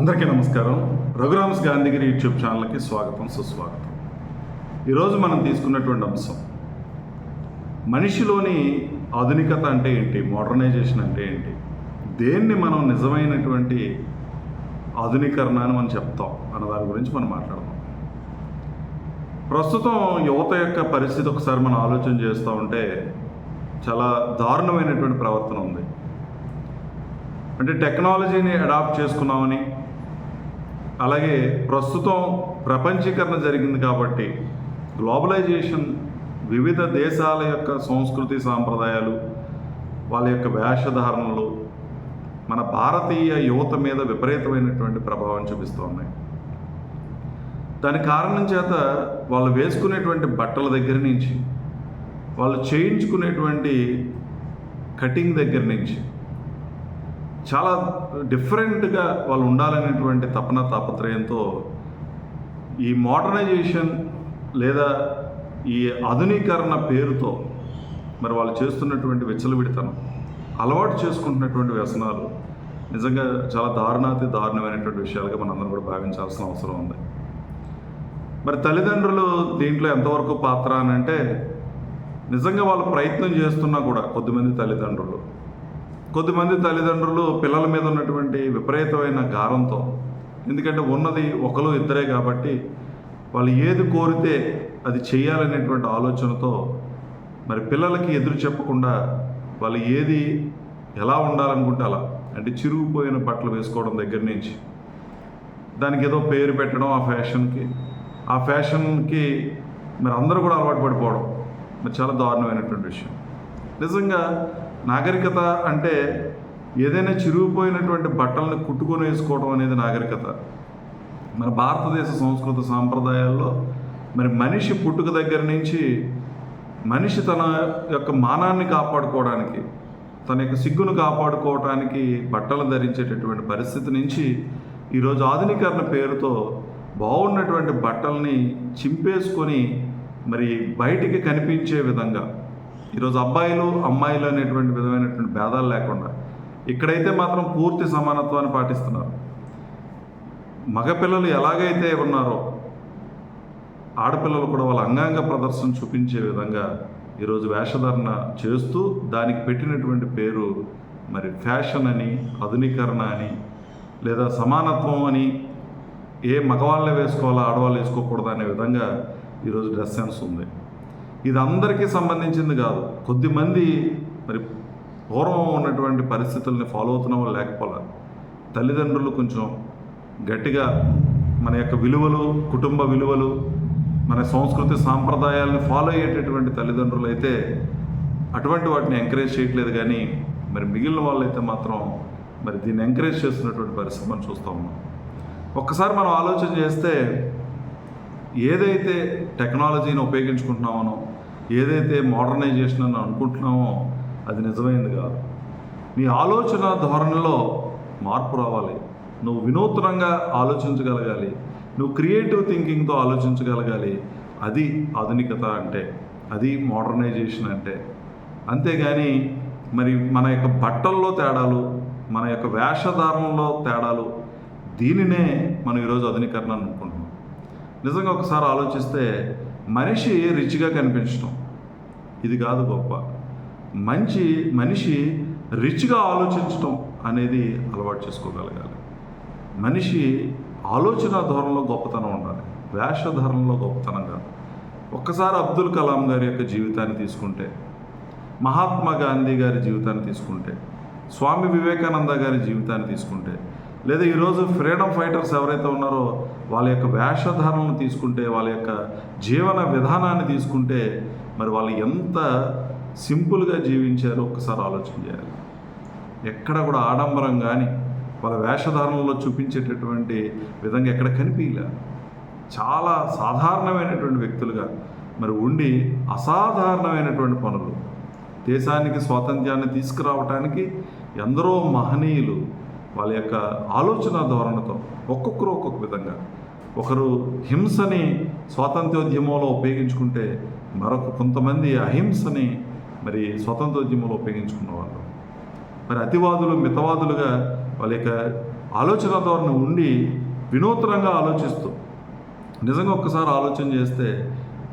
అందరికీ నమస్కారం. రఘురామ్స్ గాంధీగిరి యూట్యూబ్ ఛానల్కి స్వాగతం సుస్వాగతం. ఈరోజు మనం తీసుకున్నటువంటి అంశం మనిషిలోని ఆధునికత అంటే ఏంటి మోడర్నైజేషన్ అంటే ఏంటి దేన్ని మనం నిజమైనటువంటి ఆధునీకరణ అని మనం చెప్తాం అన్న దాని గురించి మనం మాట్లాడదాం. ప్రస్తుతం యువత యొక్క పరిస్థితి ఒకసారి మనం ఆలోచన చేస్తూ ఉంటే చాలా దారుణమైనటువంటి ప్రవర్తన ఉంది. అంటే టెక్నాలజీని అడాప్ట్ చేసుకున్నామని అలాగే ప్రస్తుతం ప్రపంచీకరణ జరిగింది కాబట్టి గ్లోబలైజేషన్ వివిధ దేశాల యొక్క సంస్కృతి సాంప్రదాయాలు వాళ్ళ యొక్క వేషధారణలు మన భారతీయ యువత మీద విపరీతమైనటువంటి ప్రభావం చూపిస్తూ ఉన్నాయి దాని కారణం చేత వాళ్ళు వేసుకునేటువంటి బట్టల దగ్గర నుంచి వాళ్ళు చేయించుకునేటువంటి కటింగ్ దగ్గర నుంచి చాలా డిఫరెంట్గా వాళ్ళు ఉండాలనేటువంటి తపన తాపత్రయంతో ఈ మోడర్నైజేషన్ లేదా ఈ ఆధునీకరణ పేరుతో మరి వాళ్ళు చేస్తున్నటువంటి విచ్చలవిడితనం అలవాటు చేసుకుంటున్నటువంటి వ్యసనాలు నిజంగా చాలా దారుణాతి దారుణమైనటువంటి విషయాలుగా మనందరం కూడా భావించాల్సిన అవసరం ఉంది. మరి తల్లిదండ్రులు దీంట్లో ఎంతవరకు పాత్ర అని అంటే నిజంగా వాళ్ళు ప్రయత్నం చేస్తున్నా కూడా కొద్దిమంది తల్లిదండ్రులు కొద్దిమంది తల్లిదండ్రులు పిల్లల మీద ఉన్నటువంటి విపరీతమైన గారంతో ఎందుకంటే ఉన్నది ఒకరు ఇద్దరే కాబట్టి వాళ్ళు ఏది కోరితే అది చేయాలనేటువంటి ఆలోచనతో మరి పిల్లలకి ఎదురు చెప్పకుండా వాళ్ళు ఏది ఎలా ఉండాలనుకుంటే అలా అంటే చిరుగుపోయిన బట్టలు వేసుకోవడం దగ్గర నుంచి. దానికి ఏదో పేరు పెట్టడం ఆ ఫ్యాషన్కి. ఆ ఫ్యాషన్కి మరి అందరూ కూడా అలవాటు పడిపోవడం. మరి చాలా దారుణమైనటువంటి విషయం. నిజంగా నాగరికత అంటే ఏదైనా చిరిగిపోయినటువంటి బట్టలను కుట్టుకొని వేసుకోవడం అనేది నాగరికత. మన భారతదేశ సంస్కృత సాంప్రదాయాల్లో మరి మనిషి పుట్టుక దగ్గర నుంచి మనిషి తన యొక్క మానాన్ని కాపాడుకోవడానికి తన యొక్క సిగ్గును కాపాడుకోవడానికి బట్టలు ధరించేటటువంటి పరిస్థితి నుంచి ఈరోజు ఆధునీకరణ పేరుతో బాగున్నటువంటి బట్టల్ని చింపేసుకొని మరి బయటికి కనిపించే విధంగా ఈరోజు అబ్బాయిలు అమ్మాయిలు అనేటువంటి విధమైనటువంటి భేదాలు లేకుండా ఇక్కడైతే మాత్రం పూర్తి సమానత్వాన్ని పాటిస్తున్నారు. మగపిల్లలు ఎలాగైతే ఉన్నారో ఆడపిల్లలు కూడా వాళ్ళ అంగాంగ ప్రదర్శన చూపించే విధంగా ఈరోజు వేషధారణ చేస్తూ దానికి పెట్టినటువంటి పేరు మరి ఫ్యాషన్ అని ఆధునీకరణ అని లేదా సమానత్వం అని ఏ మగవాళ్ళే వేసుకోవాలా ఆడవాళ్ళు వేసుకోకూడదు అనే విధంగా ఈరోజు డ్రెస్ సెన్స్ ఉంది. ఇది అందరికీ సంబంధించింది కాదు. కొద్దిమంది మరి పూర్వం ఉన్నటువంటి పరిస్థితుల్ని ఫాలో అవుతున్న వాళ్ళు లేకపోలే. తల్లిదండ్రులు కొంచెం గట్టిగా మన యొక్క విలువలు కుటుంబ విలువలు మన సంస్కృతి సాంప్రదాయాలను ఫాలో అయ్యేటటువంటి తల్లిదండ్రులు అయితే అటువంటి వాటిని ఎంకరేజ్ చేయట్లేదు కానీ మరి మిగిలిన వాళ్ళైతే మాత్రం మరి దీన్ని ఎంకరేజ్ చేస్తున్నటువంటి పరిస్థితి మనం చూస్తూ ఉన్నాం. ఒక్కసారి మనం ఆలోచన చేస్తే ఏదైతే టెక్నాలజీని ఉపయోగించుకుంటున్నామో ఏదైతే మోడర్నైజేషన్ అని అనుకుంటున్నామో అది నిజమైంది కాదు. నీ ఆలోచన ధోరణిలో మార్పు రావాలి. నువ్వు వినూత్నంగా ఆలోచించగలగాలి. నువ్వు క్రియేటివ్ థింకింగ్తో ఆలోచించగలగాలి. అది ఆధునికత అంటే అది మోడర్నైజేషన్ అంటే. అంతేగాని మరి మన యొక్క బట్టల్లో తేడాలు మన యొక్క వేషధారణలో తేడాలు దీనినే మనం ఈరోజు ఆధునీకరణ అనుకుంటున్నాం. నిజంగా ఒకసారి ఆలోచిస్తే మనిషి రిచ్గా కనిపించడం ఇది కాదు గొప్ప. మంచి మనిషి రిచ్గా ఆలోచించడం అనేది అలవాటు చేసుకోగలగాలి. మనిషి ఆలోచన ధోరణిలో గొప్పతనం ఉండాలి. వేషధారణలో గొప్పతనం కాదు. ఒక్కసారి అబ్దుల్ కలాం గారి యొక్క జీవితాన్ని తీసుకుంటే మహాత్మా గాంధీ గారి జీవితాన్ని తీసుకుంటే స్వామి వివేకానంద గారి జీవితాన్ని తీసుకుంటే లేదా ఈరోజు ఫ్రీడమ్ ఫైటర్స్ ఎవరైతే ఉన్నారో వాళ్ళ యొక్క వేషధారణను తీసుకుంటే వాళ్ళ యొక్క జీవన విధానాన్ని తీసుకుంటే మరి వాళ్ళు ఎంత సింపుల్గా జీవించారో ఒక్కసారి ఆలోచన చేయాలి. ఎక్కడ కూడా ఆడంబరం కానీ వాళ్ళ వేషధారణలో చూపించేటటువంటి విధంగా ఎక్కడ కనిపించలే. చాలా సాధారణమైనటువంటి వ్యక్తులుగా మరి ఉండి అసాధారణమైనటువంటి పనులు. దేశానికి స్వాతంత్ర్యాన్ని తీసుకురావటానికి ఎందరో మహనీయులు వాళ్ళ యొక్క ఆలోచన ధోరణితో ఒక్కొక్కరు ఒక్కొక్క విధంగా. ఒకరు హింసని స్వాతంత్ర్యోద్యమంలో ఉపయోగించుకుంటే మరొక కొంతమంది అహింసని మరి స్వతంత్రోద్యమంలో ఉపయోగించుకున్న వాళ్ళు. మరి అతివాదులు మితవాదులుగా వాళ్ళ యొక్క ఆలోచన ధోరణి ఉండి వినూత్నంగా ఆలోచిస్తూ నిజంగా ఒక్కసారి ఆలోచన చేస్తే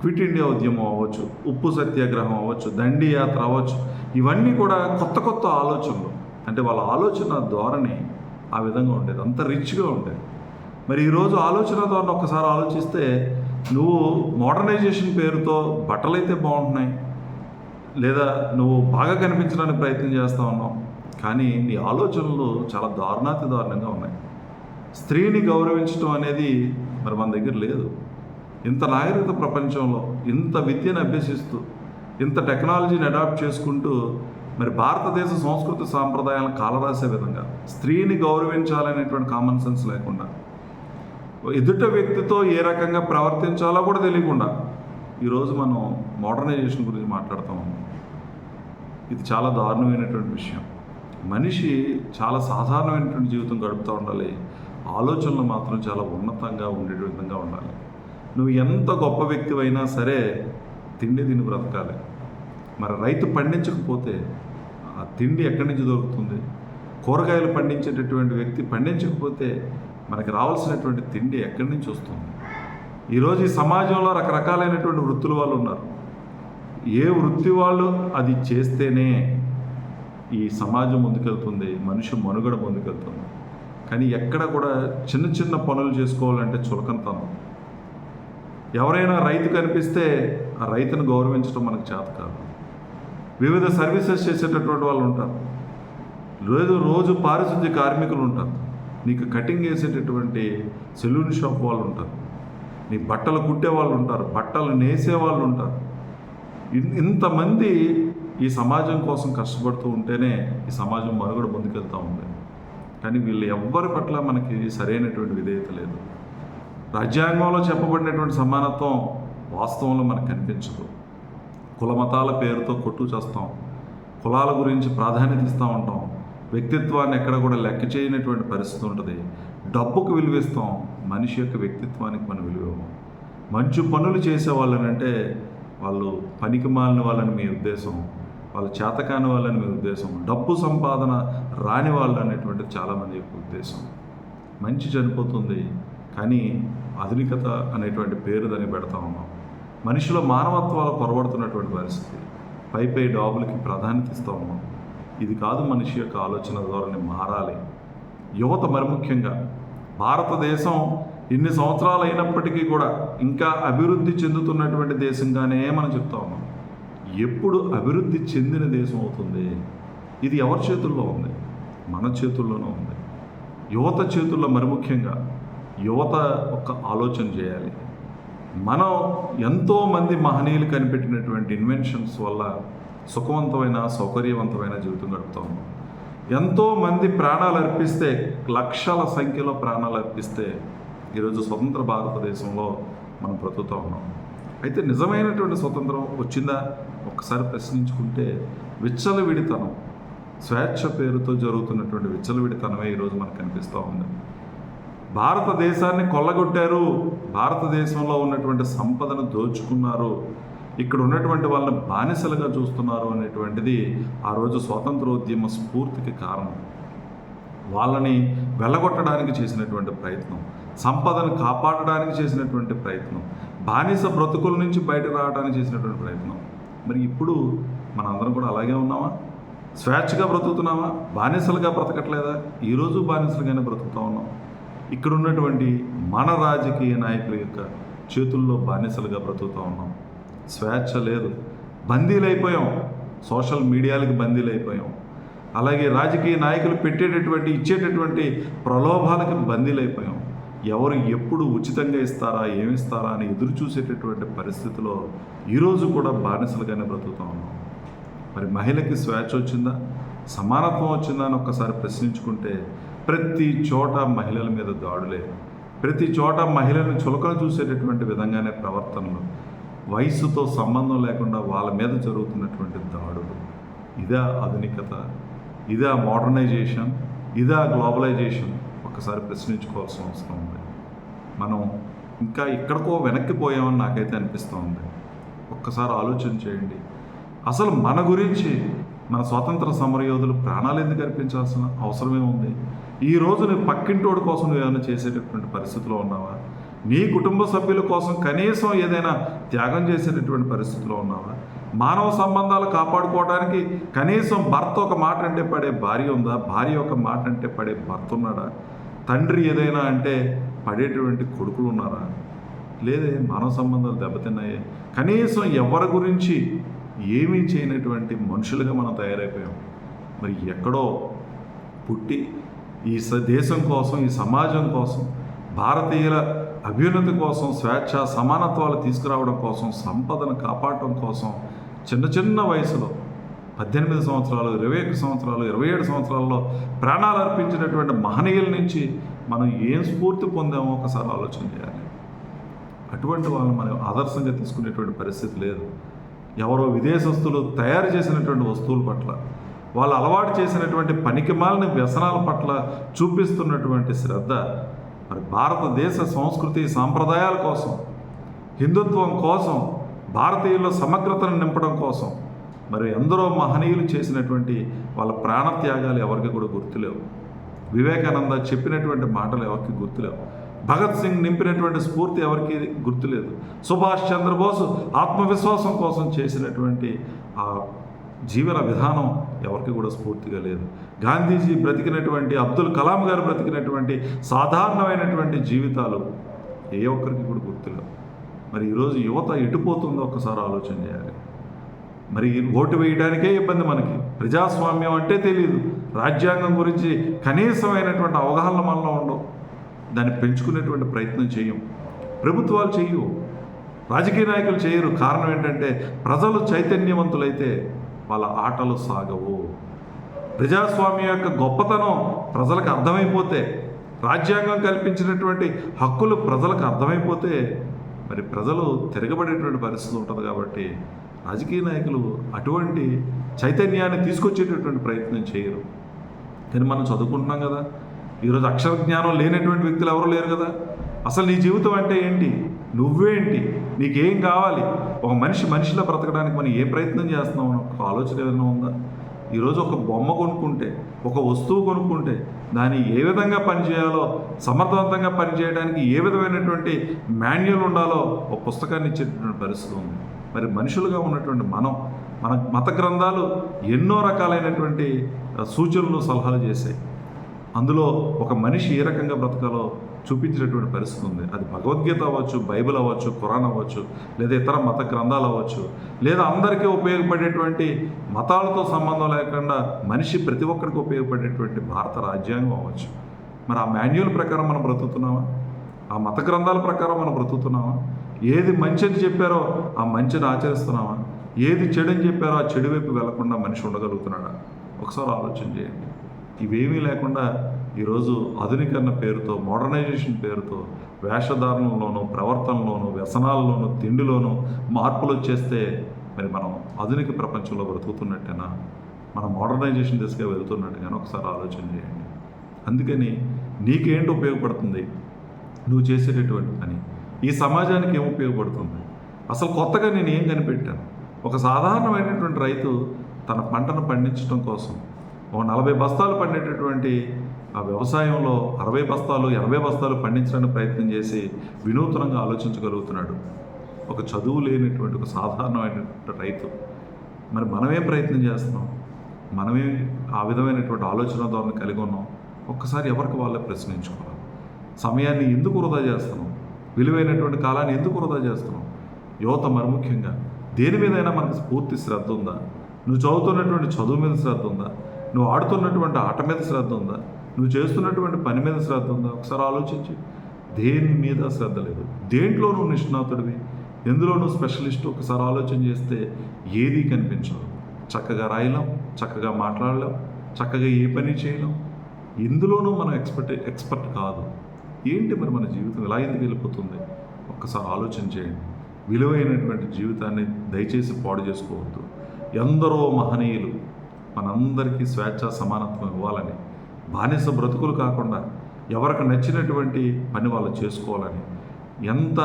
క్విట్ ఇండియా ఉద్యమం అవ్వచ్చు ఉప్పు సత్యాగ్రహం అవ్వచ్చు దండి యాత్ర అవ్వచ్చు ఇవన్నీ కూడా కొత్త కొత్త ఆలోచనలు. అంటే వాళ్ళ ఆలోచన ధోరణి ఆ విధంగా ఉండేది. అంత రిచ్గా ఉండేది. మరి ఈరోజు ఆలోచన ధోరణి ఒక్కసారి ఆలోచిస్తే నువ్వు మోడర్నైజేషన్ పేరుతో బట్టలైతే బాగుంటున్నాయి. లేదా నువ్వు బాగా కనిపించడానికి ప్రయత్నం చేస్తూ ఉన్నావు. కానీ నీ ఆలోచనలు చాలా దారుణాతి దారుణంగా ఉన్నాయి. స్త్రీని గౌరవించడం అనేది మరి మన దగ్గర లేదు. ఇంత నాగరికత ప్రపంచంలో ఇంత విద్యను అభ్యసిస్తూ ఇంత టెక్నాలజీని అడాప్ట్ చేసుకుంటూ మరి భారతదేశ సంస్కృతి సాంప్రదాయాలను కాలరాసే విధంగా స్త్రీని గౌరవించాలనేటువంటి కామన్ సెన్స్ లేకుండా ఎదుట వ్యక్తితో ఏ రకంగా ప్రవర్తించాలో కూడా తెలియకుండా ఈరోజు మనం మోడర్నైజేషన్ గురించి మాట్లాడుతూ ఉన్నాం. ఇది చాలా దారుణమైనటువంటి విషయం. మనిషి చాలా సాధారణమైనటువంటి జీవితం గడుపుతూ ఉండాలి. ఆలోచనలు మాత్రం చాలా ఉన్నతంగా ఉండే విధంగా ఉండాలి. నువ్వు ఎంత గొప్ప వ్యక్తివైనా సరే తిండి తిని బ్రతకాలి. మరి రైతు పండించకపోతే ఆ తిండి ఎక్కడి నుంచి దొరుకుతుంది? కూరగాయలు పండించేటటువంటి వ్యక్తి పండించకపోతే మనకి రావాల్సినటువంటి తిండి ఎక్కడి నుంచి వస్తుంది? ఈరోజు ఈ సమాజంలో రకరకాలైనటువంటి వృత్తుల వాళ్ళు ఉన్నారు. ఏ వృత్తి వాళ్ళు అది చేస్తేనే ఈ సమాజం ముందుకెళ్తుంది మనిషి మనుగడ ముందుకెళ్తుంది. కానీ ఎక్కడ కూడా చిన్న చిన్న పనులు చేసుకోవాలంటే చులకనతనం. ఎవరైనా రైతు కనిపిస్తే ఆ రైతును గౌరవించడం మనకు చేత కాదు. వివిధ సర్వీసెస్ చేసేటటువంటి వాళ్ళు ఉంటారు. రోజు రోజు పారిశుద్ధ్య కార్మికులు ఉంటారు. నీకు కటింగ్ వేసేటటువంటి సెలూన్ షాప్ వాళ్ళు ఉంటారు. నీ బట్టలు కుట్టే వాళ్ళు ఉంటారు. బట్టలు నేసే వాళ్ళు ఉంటారు. ఇన్- ఇంతమంది ఈ సమాజం కోసం కష్టపడుతూ ఉంటేనే ఈ సమాజం మనుగడ ముందుకెళ్తూ ఉంది. కానీ వీళ్ళు ఎవ్వరి పట్ల మనకి సరైనటువంటి విధేయత లేదు. రాజ్యాంగంలో చెప్పబడినటువంటి సమానత్వం వాస్తవంలో మనకు కనిపించదు. కుల మతాల పేరుతో కొట్టు చేస్తాం. కులాల గురించి ప్రాధాన్యత ఇస్తూ ఉంటాం వ్యక్తిత్వాన్ని ఎక్కడ కూడా లెక్క చేయనటువంటి పరిస్థితి ఉంటుంది. డబ్బుకు విలువిస్తాం. మనిషి యొక్క వ్యక్తిత్వానికి మనం విలువ మంచి పనులు చేసే వాళ్ళనంటే వాళ్ళు పనికి మాలిన వాళ్ళని మీ ఉద్దేశం వాళ్ళు చేతకాని వాళ్ళని మీ ఉద్దేశం డబ్బు సంపాదన రాని వాళ్ళు అనేటువంటిది చాలామంది యొక్క ఉద్దేశం. మంచి చనిపోతుంది కానీ ఆధునికత అనేటువంటి పేరు దాన్ని పెడతా ఉన్నాం. మనిషిలో మానవత్వాలు పొరబడుతున్నటువంటి పరిస్థితి. పై పై డాబులకి ప్రాధాన్యత ఇస్తూ ఉన్నాం. ఇది కాదు మనిషి యొక్క ఆలోచన ధోరణి మారాలి. యువత మరి ముఖ్యంగా భారతదేశం ఇన్ని సంవత్సరాలు అయినప్పటికీ కూడా ఇంకా అభివృద్ధి చెందుతున్నటువంటి దేశంగానే మనం చెప్తా ఉన్నాం. ఎప్పుడు అభివృద్ధి చెందిన దేశం అవుతుంది? ఇది ఎవరి చేతుల్లో ఉంది? మన చేతుల్లోనే ఉంది. యువత చేతుల్లో మరి ముఖ్యంగా యువత ఒక ఆలోచన చేయాలి. మనం ఎంతోమంది మహనీయులు కనిపెట్టినటువంటి ఇన్వెన్షన్స్ వల్ల సుఖవంతమైన సౌకర్యవంతమైన జీవితం గడుపుతా ఉన్నాం. ఎంతోమంది ప్రాణాలు అర్పిస్తే లక్షల సంఖ్యలో ప్రాణాలు అర్పిస్తే ఈరోజు స్వతంత్ర భారతదేశంలో మనం బ్రతుకుతూ ఉన్నాం. అయితే నిజమైనటువంటి స్వతంత్రం వచ్చిందా? ఒక్కసారి ప్రశ్నించుకుంటే విచ్చలవిడితనం స్వేచ్ఛ పేరుతో జరుగుతున్నటువంటి విచ్చలవిడితనమే ఈరోజు మనకు కనిపిస్తూ ఉంది. భారతదేశాన్ని కొల్లగొట్టారు. భారతదేశంలో ఉన్నటువంటి సంపదను దోచుకున్నారు. ఇక్కడ ఉన్నటువంటి వాళ్ళని బానిసలుగా చూస్తున్నారు అనేటువంటిది ఆ రోజు స్వాతంత్రోద్యమ స్ఫూర్తికి కారణం. వాళ్ళని వెళ్ళగొట్టడానికి చేసినటువంటి ప్రయత్నం సంపదను కాపాడడానికి చేసినటువంటి ప్రయత్నం బానిస బ్రతుకుల నుంచి బయట రావడానికి చేసినటువంటి ప్రయత్నం. మరి ఇప్పుడు మనందరం కూడా అలాగే ఉన్నామా? స్వేచ్ఛగా బ్రతుకుతున్నామా? బానిసలుగా బ్రతకట్లేదా? ఈరోజు బానిసలుగానే బ్రతుకుతా ఉన్నాం. ఇక్కడ ఉన్నటువంటి మన రాజకీయ నాయకుల యొక్క చేతుల్లో బానిసలుగా బ్రతుకుతూ ఉన్నాం. స్వేచ్ఛ లేదు. బందీలైపోయాం. సోషల్ మీడియాలకు బందీలైపోయాం. అలాగే రాజకీయ నాయకులు పెట్టేటటువంటి ఇచ్చేటటువంటి ప్రలోభాలకు బందీలైపోయాం. ఎవరు ఎప్పుడు ఉచితంగా ఇస్తారా ఏమిస్తారా అని ఎదురు చూసేటటువంటి పరిస్థితిలో ఈరోజు కూడా బానిసలుగానే బ్రతుకుతూ ఉన్నాం. మరి మహిళకి స్వేచ్ఛ వచ్చిందా? సమానత్వం వచ్చిందా అని ఒక్కసారి ప్రశ్నించుకుంటే ప్రతి చోట మహిళల మీద దాడులే. ప్రతి చోట మహిళలను చులకన చూసేటటువంటి విధంగానే ప్రవర్తనలు. వయసుతో సంబంధం లేకుండా వాళ్ళ మీద జరుగుతున్నటువంటి దాడులు. ఇదా ఆధునికత. ఇదా మోడర్నైజేషన్. ఇదా గ్లోబలైజేషన్. ఒక్కసారి ప్రశ్నించుకోవాల్సిన అవసరం ఉంది. మనం ఇంకా ఎక్కడికో వెనక్కి పోయామని నాకైతే అనిపిస్తూ ఉంది ఒక్కసారి ఆలోచన చేయండి. అసలు మన గురించి మన స్వాతంత్ర సమరయోధులు ప్రాణాలు ఎందుకు అర్పించాల్సిన అవసరమే ఉంది? ఈ రోజు నువ్వు పక్కింటోడు కోసం నువ్వు ఏమైనా చేసేటటువంటి పరిస్థితిలో ఉన్నావా? నీ కుటుంబ సభ్యుల కోసం కనీసం ఏదైనా త్యాగం చేసేటటువంటి పరిస్థితిలో ఉన్నావా? మానవ సంబంధాలు కాపాడుకోవడానికి కనీసం భర్త ఒక మాట అంటే పడే భార్య ఉందా? భార్య ఒక మాట అంటే పడే భర్త ఉన్నాడా? తండ్రి ఏదైనా అంటే పడేటువంటి కొడుకులు ఉన్నారా? లేదే మానవ సంబంధాలు దెబ్బతిన్నాయి. కనీసం ఎవరి గురించి ఏమీ చేయనటువంటి మనుషులుగా మనం తయారైపోయాం. మరి ఎక్కడో పుట్టి ఈ స- దేశం కోసం ఈ సమాజం కోసం భారతీయుల అభ్యున్నతి కోసం స్వేచ్ఛ సమానత్వాలు తీసుకురావడం కోసం సంపదను కాపాడటం కోసం చిన్న చిన్న వయసులో పద్దెనిమిది సంవత్సరాలు ఇరవై ఒక్క సంవత్సరాలు ఇరవై ఏడు సంవత్సరాల్లో ప్రాణాలు అర్పించినటువంటి మహనీయుల నుంచి మనం ఏం స్ఫూర్తి పొందామో ఒకసారి ఆలోచన చేయాలి. అటువంటి వాళ్ళని మనం ఆదర్శంగా తీసుకునేటువంటి పరిస్థితి లేదు. ఎవరో విదేశస్తులు తయారు చేసినటువంటి వస్తువుల పట్ల వాళ్ళు అలవాటు చేసినటువంటి పనికిమాలని వ్యసనాల పట్ల చూపిస్తున్నటువంటి శ్రద్ధ మరి భారతదేశ సంస్కృతి సాంప్రదాయాల కోసం హిందుత్వం కోసం భారతీయుల సమగ్రతను నింపడం కోసం మరి ఎందరో మహనీయులు చేసినటువంటి వాళ్ళ ప్రాణత్యాగాలు ఎవరికి కూడా గుర్తులేవు. వివేకానంద చెప్పినటువంటి మాటలు ఎవరికి గుర్తులేవు. భగత్ సింగ్ నింపినటువంటి స్ఫూర్తి ఎవరికి గుర్తులేదు. సుభాష్ చంద్రబోస్ ఆత్మవిశ్వాసం కోసం చేసినటువంటి ఆ జీవన విధానం ఎవరికి కూడా స్ఫూర్తిగా లేదు. గాంధీజీ బ్రతికినటువంటి అబ్దుల్ కలాం గారు బ్రతికినటువంటి సాధారణమైనటువంటి జీవితాలు ఏ ఒక్కరికి కూడా గుర్తులేవు. మరి ఈరోజు యువత ఎటుపోతుందో ఒకసారి ఆలోచన చేయాలి. మరి ఓటు వేయడానికే ఇబ్బంది మనకి. ప్రజాస్వామ్యం అంటే తెలియదు రాజ్యాంగం గురించి కనీసమైనటువంటి అవగాహన మనలో ఉండవు. దాన్ని పెంచుకునేటువంటి ప్రయత్నం చేయం. ప్రభుత్వాలు చేయు. రాజకీయ నాయకులు చేయరు. కారణం ఏంటంటే ప్రజలు చైతన్యవంతులైతే వాళ్ళ ఆటలు సాగవు. ప్రజాస్వామ్యం యొక్క గొప్పతనం ప్రజలకు అర్థమైపోతే రాజ్యాంగం కల్పించినటువంటి హక్కులు ప్రజలకు అర్థమైపోతే మరి ప్రజలు తిరగబడేటువంటి పరిస్థితి ఉంటుంది కాబట్టి రాజకీయ నాయకులు అటువంటి చైతన్యాన్ని తీసుకొచ్చేటటువంటి ప్రయత్నం చేయరు. కానీ మనం చదువుకుంటున్నాం కదా. ఈరోజు అక్షర జ్ఞానం లేనటువంటి వ్యక్తులు ఎవరు లేరు కదా. అసలు నీ జీవితం అంటే ఏంటి? నువ్వేంటి? నీకేం కావాలి? ఒక మనిషి మనిషిలో బ్రతకడానికి మనం ఏ ప్రయత్నం చేస్తున్నాం అని ఒక ఆలోచన ఏదైనా ఉందా? ఈరోజు ఒక బొమ్మ కొనుక్కుంటే ఒక వస్తువు కొనుక్కుంటే దాన్ని ఏ విధంగా పనిచేయాలో సమర్థవంతంగా పనిచేయడానికి ఏ విధమైనటువంటి మాన్యువల్ ఉండాలో ఒక పుస్తకాన్ని ఇచ్చేటటువంటి పరిస్థితి ఉంది. మరి మనుషులుగా ఉన్నటువంటి మనం మన మత గ్రంథాలు ఎన్నో రకాలైనటువంటి సూచనలు సలహాలు చేశాయి. అందులో ఒక మనిషి ఏ రకంగా బ్రతకాలో చూపించినటువంటి పరిస్థితి ఉంది. అది భగవద్గీత అవ్వచ్చు బైబిల్ అవ్వచ్చు ఖురాన్ అవ్వచ్చు లేదా ఇతర మత గ్రంథాలు అవ్వచ్చు లేదా అందరికీ ఉపయోగపడేటువంటి మతాలతో సంబంధం లేకుండా మనిషి ప్రతి ఒక్కరికి ఉపయోగపడేటువంటి భారత రాజ్యాంగం అవ్వచ్చు. మరి ఆ మాన్యువల్ ప్రకారం మనం బ్రతుకుతున్నామా? ఆ మత గ్రంథాల ప్రకారం మనం బ్రతుకుతున్నామా? ఏది మంచి అని చెప్పారో ఆ మంచిని ఆచరిస్తున్నామా? ఏది చెడు అని చెప్పారో ఆ చెడు వైపు వెళ్ళకుండా మనిషి ఉండగలుగుతున్నాడా? ఒకసారి ఆలోచన చేయండి. ఇవేమీ లేకుండా ఈరోజు ఆధునీకరణ పేరుతో మోడర్నైజేషన్ పేరుతో వేషధారణలోను ప్రవర్తనలోను వ్యసనాల్లోను తిండిలోను మార్పులు వచ్చేస్తే మరి మనం ఆధునిక ప్రపంచంలో బ్రతుకుతున్నట్టేనా? మనం మోడర్నైజేషన్ దిశగా వెళ్తున్నట్టుగానే ఒకసారి ఆలోచన చేయండి. అందుకని నీకేంటి ఉపయోగపడుతుంది? నువ్వు చేసేటటువంటి పని. ఈ సమాజానికి ఏం ఉపయోగపడుతుంది? అసలు కొత్తగా నేను ఏం కనిపెట్టాను? ఒక సాధారణమైనటువంటి రైతు తన పంటను పండించడం కోసం ఒక నలభై బస్తాలు పండేటటువంటి ఆ వ్యవసాయంలో అరవై బస్తాలు ఎనభై బస్తాలు పండించడానికి ప్రయత్నం చేసి వినూత్నంగా ఆలోచించగలుగుతున్నాడు. ఒక చదువు లేనటువంటి ఒక సాధారణమైనటువంటి రైతు. మరి మనమేం ప్రయత్నం చేస్తున్నాం? మనమే ఆ విధమైనటువంటి ఆలోచన ధోరణి కలిగి ఉన్నాం. ఒక్కసారి ఎవరికి వాళ్ళే ప్రశ్నించుకోవాలి. సమయాన్ని ఎందుకు వృధా చేస్తున్నాం? విలువైనటువంటి కాలాన్ని ఎందుకు వృధా చేస్తున్నాం? యువత మరి ముఖ్యంగా దేని మీదైనా మనకు పూర్తి శ్రద్ధ ఉందా? నువ్వు చదువుతున్నటువంటి చదువు మీద శ్రద్ధ ఉందా? నువ్వు ఆడుతున్నటువంటి ఆట మీద శ్రద్ధ ఉందా? నువ్వు చేస్తున్నటువంటి పని మీద శ్రద్ధ ఉందా? ఒకసారి ఆలోచించి. దేని మీద శ్రద్ధ లేదు. దేంట్లో నువ్వు నిష్ణాతుడివి? ఎందులో నువ్వు స్పెషలిస్ట్? ఒకసారి ఆలోచన చేస్తే ఏదీ కనిపించదు. చక్కగా రాయలేం చక్కగా మాట్లాడలేం చక్కగా ఏ పని చేయలేం. ఎందులోనూ మనం ఎక్స్పర్ట్ ఎక్స్పర్ట్ కాదు. ఏంటి మరి మన జీవితం? ఎలా ఎందుకు వెళ్ళిపోతుంది? ఒక్కసారి ఆలోచన చేయండి. విలువైనటువంటి జీవితాన్ని దయచేసి పాడు చేసుకోవద్దు. ఎందరో మహనీయులు మనందరికీ స్వేచ్ఛ సమానత్వం ఇవ్వాలని బానిస బ్రతుకులు కాకుండా ఎవరికి నచ్చినటువంటి పని వాళ్ళు చేసుకోవాలని ఎంత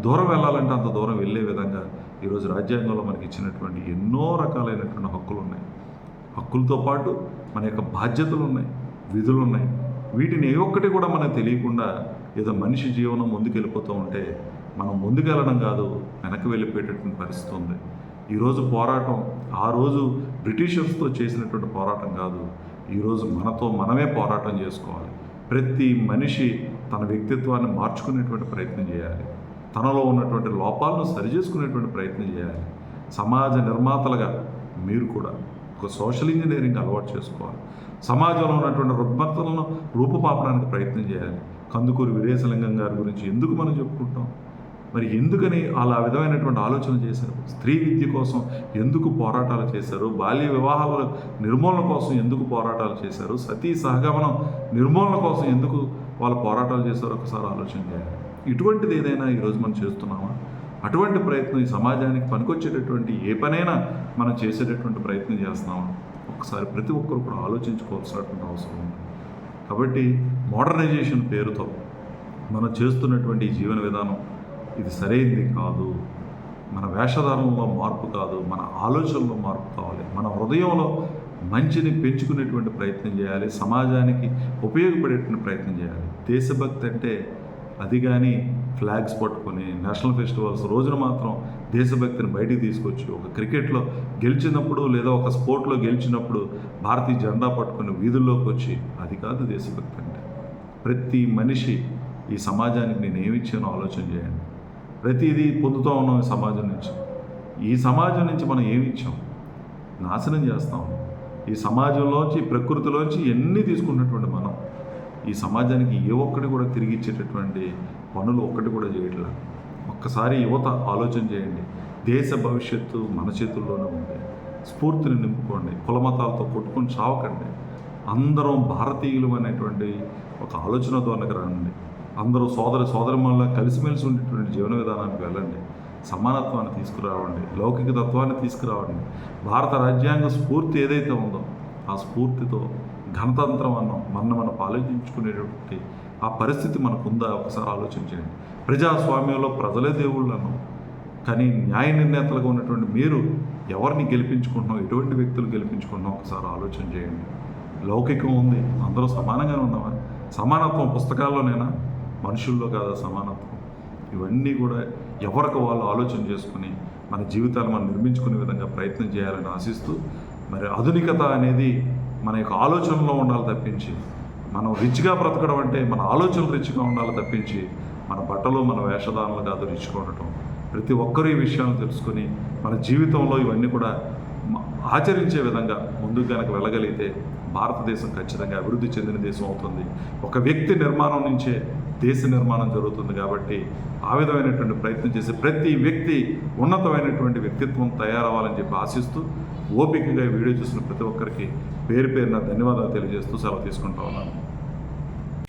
దూరం వెళ్ళాలంటే అంత దూరం వెళ్ళే విధంగా ఈరోజు రాజ్యాంగంలో మనకి ఇచ్చినటువంటి ఎన్నో రకాలైనటువంటి హక్కులు ఉన్నాయి హక్కులతో పాటు మన యొక్క బాధ్యతలు ఉన్నాయి విధులు ఉన్నాయి వీటిని ఏ ఒక్కటి కూడా మనకు తెలియకుండా ఏదో మనిషి జీవనం ముందుకెళ్ళిపోతూ ఉంటే మనం ముందుకెళ్ళడం కాదు వెనక్కి వెళ్ళిపోయేటటువంటి పరిస్థితి ఉంది. ఈరోజు పోరాటం ఆ రోజు బ్రిటిషర్స్తో చేసినటువంటి పోరాటం కాదు. ఈరోజు మనతో మనమే పోరాటం చేసుకోవాలి. ప్రతి మనిషి తన వ్యక్తిత్వాన్ని మార్చుకునేటువంటి ప్రయత్నం చేయాలి. తనలో ఉన్నటువంటి లోపాలను సరిచేసుకునేటువంటి ప్రయత్నం చేయాలి. సమాజ నిర్మాతలుగా మీరు కూడా ఒక సోషల్ ఇంజనీరింగ్ అలవాటు చేసుకోవాలి. సమాజంలో ఉన్నటువంటి రుగ్మతలను రూపుమాపడానికి ప్రయత్నం చేయాలి. కందుకూరి వీరేశలింగం గారి గురించి ఎందుకు మనం చెప్పుకుంటాం మరి ఎందుకని అలా విధమైనటువంటి ఆలోచన చేశారు? స్త్రీ విద్య కోసం ఎందుకు పోరాటాలు చేశారు? బాల్య వివాహాల నిర్మూలన కోసం ఎందుకు పోరాటాలు చేశారు? సతీ సహగమనం నిర్మూలన కోసం ఎందుకు వాళ్ళు పోరాటాలు చేశారో? ఒకసారి ఆలోచన చేయాలి ఇటువంటిది ఏదైనా ఈరోజు మనం చేస్తున్నామా? అటువంటి ప్రయత్నం ఈ సమాజానికి పనికొచ్చేటటువంటి ఏ పనైనా మనం చేసేటటువంటి ప్రయత్నం చేస్తున్నామా? ఒకసారి ప్రతి ఒక్కరు కూడా ఆలోచించుకోవాల్సినటువంటి అవసరం ఉంది. కాబట్టి మోడర్నైజేషన్ పేరుతో మనం చేస్తున్నటువంటి జీవన విధానం ఇది సరైనది కాదు. మన వేషధారణలో మార్పు కాదు. మన ఆలోచనలో మార్పు కావాలి. మన హృదయంలో మంచిని పెంచుకునేటువంటి ప్రయత్నం చేయాలి. సమాజానికి ఉపయోగపడేటువంటి ప్రయత్నం చేయాలి. దేశభక్తి అంటే అది కానీ ఫ్లాగ్స్ పట్టుకొని నేషనల్ ఫెస్టివల్స్ రోజున మాత్రం దేశభక్తిని బయటికి తీసుకొచ్చి ఒక క్రికెట్లో గెలిచినప్పుడు లేదా ఒక స్పోర్ట్లో గెలిచినప్పుడు భారతీయ జెండా పట్టుకొని వీధుల్లోకి వచ్చి అది కాదు దేశభక్తి అంటే. ప్రతి మనిషి ఈ సమాజానికి నేను ఏమిచ్చానో ఆలోచన చేయండి. ప్రతిదీ పొందుతూ ఉన్నాం ఈ సమాజం నుంచి. ఈ సమాజం నుంచి మనం ఏమి ఇచ్చాం? నాశనం చేస్తాం. ఈ సమాజంలోంచి ప్రకృతిలోంచి ఎన్ని తీసుకున్నటువంటి మనం ఈ సమాజానికి ఏ ఒక్కటి కూడా తిరిగి ఇచ్చేటటువంటి పనులు ఒక్కటి కూడా చేయట్లేదు ఒక్కసారి యువత ఆలోచన చేయండి. దేశ భవిష్యత్తు మన చేతుల్లోనే ఉంది. స్ఫూర్తిని నింపుకోండి. కులమతాలతో కొట్టుకొని చావకండి. అందరం భారతీయులు అనేటువంటి ఒక ఆలోచన ధోరణికి రండి. అందరూ సోదర సోదరమల్ల కలిసిమెలిసి ఉండేటువంటి జీవన విధానానికి వెళ్ళండి. సమానత్వాన్ని తీసుకురావండి. లౌకిక తత్వాన్ని తీసుకురావండి. భారత రాజ్యాంగ స్ఫూర్తి ఏదైతే ఉందో ఆ స్ఫూర్తితో గణతంత్రం అన్నాం మన మనం ఆలోచించుకునేటువంటి ఆ పరిస్థితి మనకుందా? ఒకసారి ఆలోచించండి ప్రజాస్వామ్యంలో ప్రజలే దేవుళ్ళు అన్నాం కానీ న్యాయ నిర్ణేతలుగా ఉన్నటువంటి మీరు ఎవరిని గెలిపించుకుంటున్నాం ఎటువంటి వ్యక్తులు గెలిపించుకుంటున్నాం ఒకసారి ఆలోచన చేయండి. లౌకికం ఉంది. అందరూ సమానంగానే ఉన్నామా సమానత్వం పుస్తకాల్లోనేనా? మనుషుల్లో కాదు సమానత్వం. ఇవన్నీ కూడా ఎవరికి వాళ్ళు ఆలోచన చేసుకుని మన జీవితాలు మనం నిర్మించుకునే విధంగా ప్రయత్నం చేయాలని ఆశిస్తూ మరి ఆధునికత అనేది మన యొక్క ఆలోచనలో ఉండాలి తప్పించి మనం రిచ్గా బ్రతకడం అంటే మన ఆలోచనలు రిచ్గా ఉండాలి తప్పించి మన బట్టలు మన వేషధారణలు కాదు రిచ్గా ఉండటం. ప్రతి ఒక్కరూ ఈ విషయాలను తెలుసుకొని మన జీవితంలో ఇవన్నీ కూడా ఆచరించే విధంగా ముందుకు కనుక వెళ్ళగలిగితే భారతదేశం ఖచ్చితంగా అభివృద్ధి చెందిన దేశం అవుతుంది. ఒక వ్యక్తి నిర్మాణం నుంచే దేశ నిర్మాణం జరుగుతుంది కాబట్టి ఆ విధమైనటువంటి ప్రయత్నం చేసి ప్రతి వ్యక్తి ఉన్నతమైనటువంటి వ్యక్తిత్వం తయారవ్వాలని చెప్పి ఆశిస్తూ ఓపికగా వీడియో చూసిన ప్రతి ఒక్కరికి పేరు పేరున ధన్యవాదాలు తెలియజేస్తూ సెలవు తీసుకుంటా ఉన్నాను.